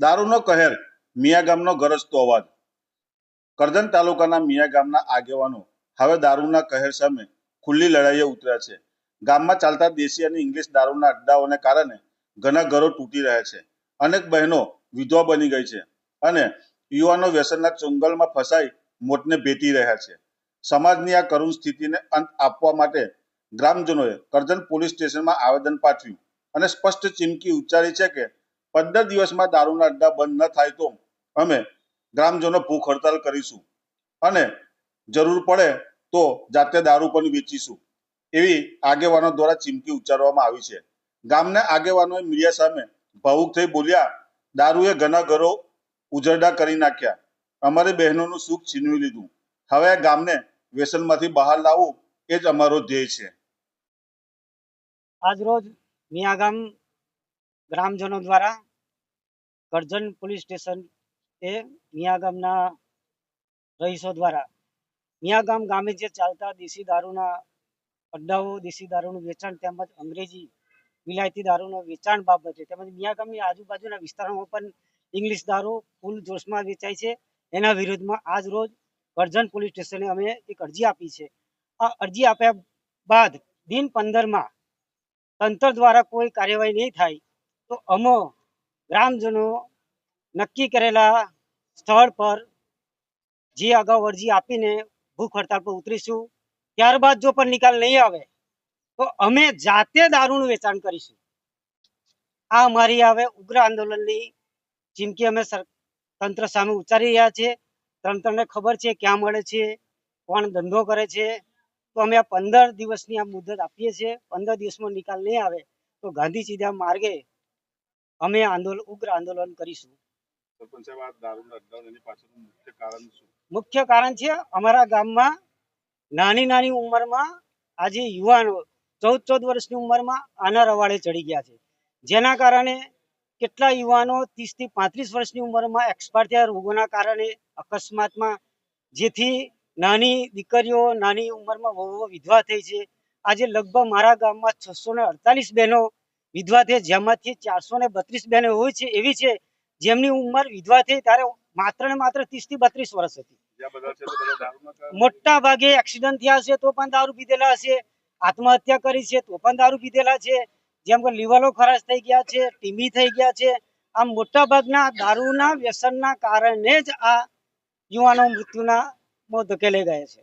દારૂનો કહેર, મિયા ગામનો ગરજતો અવાજ. કરજણ તાલુકાના મિયા ગામના આગેવાનો હવે દારૂના કહેર સામે ખુલ્લી લડાઈએ ઉતર્યા છે. ગામમાં ચાલતા દેશી અને ઇંગ્લિશ દારૂના અડ્ડાઓને કારણે ઘણા ઘરો તૂટી રહ્યા છે. અનેક બહેનો વિધવા બની ગઈ છે અને યુવાનો વ્યસનના ચુંગલમાં ફસાઈ મોતને ભેટી રહ્યા છે. સમાજની આ કરુણ સ્થિતિને અંત આપવા માટે ગ્રામજનોએ કરજણ પોલીસ સ્ટેશનમાં આવેદન પાઠવ્યું અને સ્પષ્ટ ચીમકી ઉચ્ચારી છે કે પંદર દિવસમાં દારૂના અડ્ડા બંધ ન થાય તો અમે ગ્રામજનો ભૂખ હડતાલ કરીશું. અને જરૂર પડે તો જાતે દારૂ પણ વેચીશું. એવી આગેવાનો દ્વારા ચીમકી ઉચ્ચારવામાં આવી છે. ગામના આગેવાનોએ મીડિયા સામે ભાવુક થઈ બોલ્યા, દારૂએ ઘણા ઘરો ઉજરડા કરી નાખ્યા. અમારી બહેનોનું સુખ છીનવી લીધું. હવે આ ગામને વ્યસનમાંથી બહાર લાવવું એ જ અમારો ધ્યેય છે. આજરોજ મિયાગામ ગ્રામજનો દ્વારા કરજણ પોલીસ સ્ટેશન એ મિયાગામના રહીશો દ્વારા મિયાગામ ગામે જે ચાલતા દેશી દારૂના અડ્ડાઓ, દેશી દારૂનું વેચાણ તેમજ અંગ્રેજી વિલાયતી દારૂનું વેચાણ બાબતે તેમજ મિયાગામની આજુબાજુના વિસ્તારોમાં પણ ઇંગ્લિશ દારૂ ફૂલ જોશમાં વેચાય છે. એના વિરુદ્ધમાં આજ રોજ કરજણ પોલીસ સ્ટેશને અમે એક અરજી આપી છે. આ અરજી આપ્યા બાદ દિન પંદરમાં તંત્ર દ્વારા કોઈ કાર્યવાહી નહીં થાય તો અમો ગ્રામજનો નક્કી કરેલા સ્થળ પર જે અગાઉ અરજી આપીને ભૂખ હડતાલ પર ઉતરીશું, ત્યારબાદ જો પણ નિકાલ નહીં આવે, તો અમે જાતે દારૂનું વેચાણ કરીશું. આ અમારી હવે ઉગ્ર આંદોલનની ચીમકી અમે તંત્ર સામે ઉચ્ચારી રહ્યા છે તંત્રને ખબર છે, ક્યાં મળે છે, કોણ ધંધો કરે છે, તો અમે આ પંદર દિવસની આ મુદત આપીએ છીએ, પંદર દિવસમાં નિકાલ નહીં આવે, તો ગાંધી સીધા માર્ગે અમે આંદોલન ઉગ્ર આંદોલન કરીશું. મુખ્ય કારણ છે અમારા ગામમાં નાની નાની ઉંમરમાં આજે યુવાનો ચૌદ ચૌદ વર્ષની ઉંમરમાં આના રવાડે ચડી ગયા છે. જેના કારણે કેટલા યુવાનો ત્રીસથી પાંત્રીસ વર્ષની ઉંમરમાં એક્સપાયર થયા રોગોના કારણે અકસ્માતમાં જેથી નાની દીકરીઓ નાની ઉંમરમાં વહુઓ વિધવા થઈ છે. આજે લગભગ મારા ગામમાં છસો ને અડતાલીસ બહેનો વિધવા થઈ જેમાંથી ચારસો ને બત્રીસ બહેનો હોય છે એવી છે જેમની ઉંમર વિધવા થઈ ત્યારે માત્ર ને માત્ર ત્રીસથી બત્રીસ વર્ષ હતી. છે મોટા ભાગે એક્સિડન્ટ થયા હશે તો પણ દારૂ પીધેલા હશે. આત્મહત્યા કરી છે તો પણ દારૂ પીધેલા છે. જેમ કે લીવરો ખરાશ થઈ ગયા છે ટીમી થઈ ગયા છે. આમ મોટા ભાગના દારૂના વ્યસનના કારણે જ આ યુવાનો મૃત્યુના મોત ધકેલે ગયા છે.